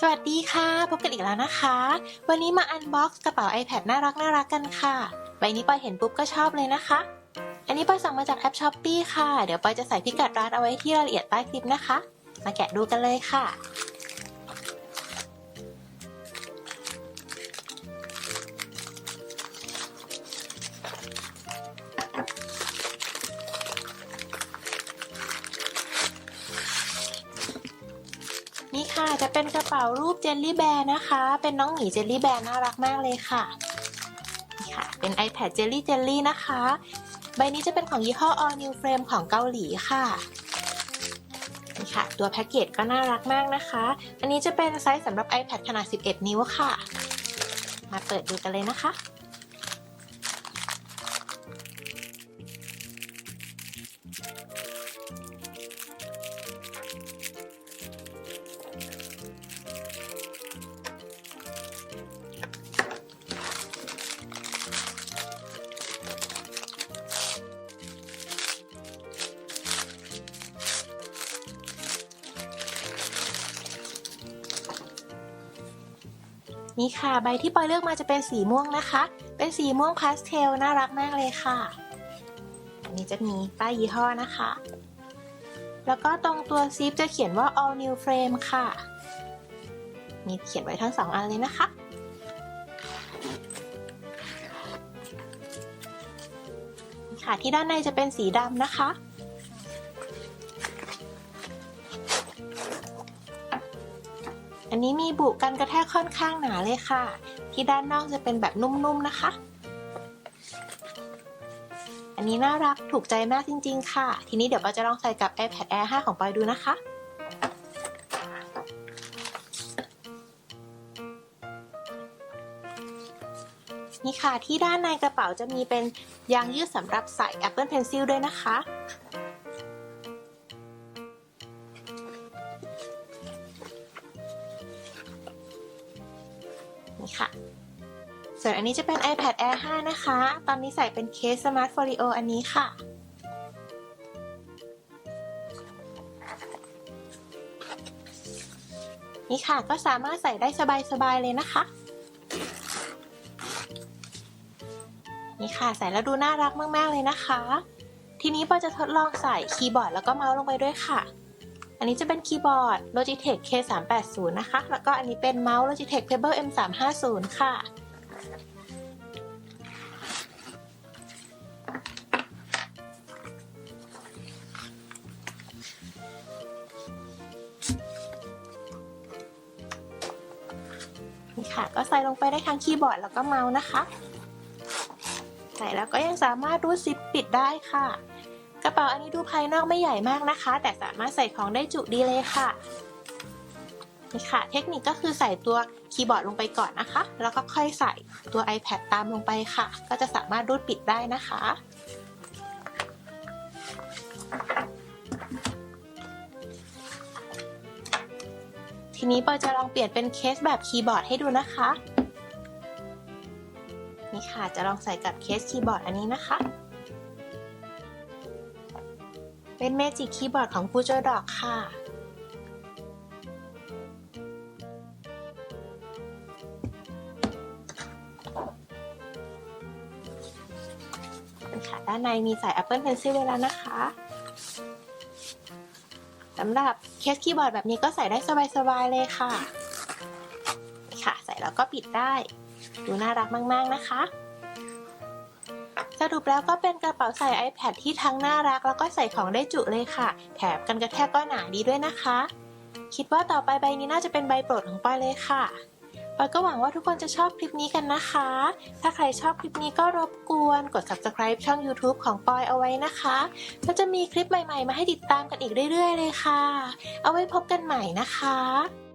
สวัสดีค่ะ พบกันอีกแล้วนะคะ วันนี้มาอันบ็อกซ์กระเป๋า iPad น่ารักน่ารักกันค่ะ ใบนี้ปอยเห็นปุ๊บก็ชอบเลยนะคะ อันนี้ปอยสั่งมาจากแอปช้อปปีค่ะ เดี๋ยวปอยจะใส่พิกัดร้านเอาไว้ที่รายละเอียดใต้คลิปนะคะ มาแกะดูกันเลยค่ะ นี่ค่ะจะเป็นกระเป๋ารูปเจลลี่แบร์นะคะ เป็นน้องหมีเจลลี่แบร์น่ารักมากเลยค่ะนี่ค่ะ เป็น iPad Jelly Jelly นะคะ ใบนี้จะเป็นของยี่ห้อ All New Frame ของเกาหลีค่ะนี่ค่ะ ตัวแพ็กเกจก็น่ารักมากนะคะ อันนี้จะเป็นไซส์สำหรับ iPad ขนาด 11 นิ้วค่ะ มาเปิดดูกันเลยนะคะ นี่ค่ะ ใบที่ปอยเลือกมาจะเป็นสีม่วงนะคะ เป็นสีม่วงพาสเทลน่ารักมากเลยค่ะ อันนี้จะมีป้ายยี่ห้อนะคะ แล้วก็ตรงตัวซิปจะเขียนว่า all new frame ค่ะ มีเขียนไว้ทั้งสองอันเลยนะคะค่ะที่ด้านในจะเป็นสีดำนะคะ อันนี้มีบุกันกระแทกค่อนข้างหนาเลยค่ะ ที่ด้านนอกจะเป็นแบบนุ่มๆนะคะ อันนี้น่ารักถูกใจมากจริง ๆ ค่ะ ทีนี้เดี๋ยวปอยจะลองใส่กับ iPad Air 5 ของปอยดูนะคะนี่ค่ะที่ด้านในกระเป๋าจะมีเป็นยางยืดสำหรับใส่ Apple Pencil ด้วยนะคะ นี่ค่ะ ส่วนอันนี้จะเป็น iPad Air 5 นะคะ ตอนนี้ใส่เป็นเคส Smart Folio อันนี้ค่ะ นี่ค่ะก็สามารถใส่ได้สบายๆเลยนะคะ นี่ค่ะใส่แล้วดูน่ารักมากๆเลยนะคะ ทีนี้ปอจะทดลองใส่คีย์บอร์ดแล้วก็เมาส์ลงไปด้วยค่ะ นนี้จะเป็นคีย์บอร์ด Logitech K380 นะคะ แล้วก็อันนี้เป็นเมาส์ Logitech Pebble M350 ค่ะนี่ค่ะ ก็ใส่ลงไปได้ทั้งคีย์บอร์ดแล้วก็เมาส์นะคะ ใส่แล้วก็ยังสามารถรูดซิปปิดได้ค่ะ กระเป๋าอันนี้ดูภายนอกไม่ใหญ่มากนะคะ แต่สามารถใส่ของได้จุดีเลยค่ะนี่ค่ะ เทคนิคก็คือใส่ตัวคีย์บอร์ดลงไปก่อนนะคะ แล้วก็ค่อยใส่ตัว iPad ตามลงไปค่ะ ก็จะสามารถรูดปิดได้นะคะ ทีนี้ปอจะลองเปลี่ยนเป็นเคสแบบคีย์บอร์ดให้ดูนะคะ นี่ค่ะจะลองใส่กับเคสคีย์บอร์ดอันนี้นะคะ เป็นเมจิกคีย์บอร์ดของฟูเจอร์ดอกค่ะ ด้านในมีใส่ Apple Pencil ไว้แล้วนะคะสำหรับเคสคีย์บอร์ดแบบนี้ก็ใส่ได้สบายๆเลยค่ะ ค่ะ ใส่แล้วก็ปิดได้ ดูน่ารักมาก ๆ นะคะ สรุปแล้วก็เป็นกระเป๋าใส่ iPad ที่ทั้งน่ารัก แล้วก็ใส่ของได้จุเลยค่ะ แถมกันกระแทกก็หนาดีด้วยนะคะ คิดว่าต่อไปใบนี้น่าจะเป็นใบโปรดของปอยเลยค่ะปอยก็หวังว่าทุกคนจะชอบคลิปนี้กันนะคะ ถ้าใครชอบคลิปนี้ก็รบกวนกด subscribe ช่อง YouTube ของปอยเอาไว้นะคะ ก็จะมีคลิปใหม่ๆ มาให้ติดตามกันอีกเรื่อยๆ เลยค่ะ เอาไว้พบกันใหม่นะคะ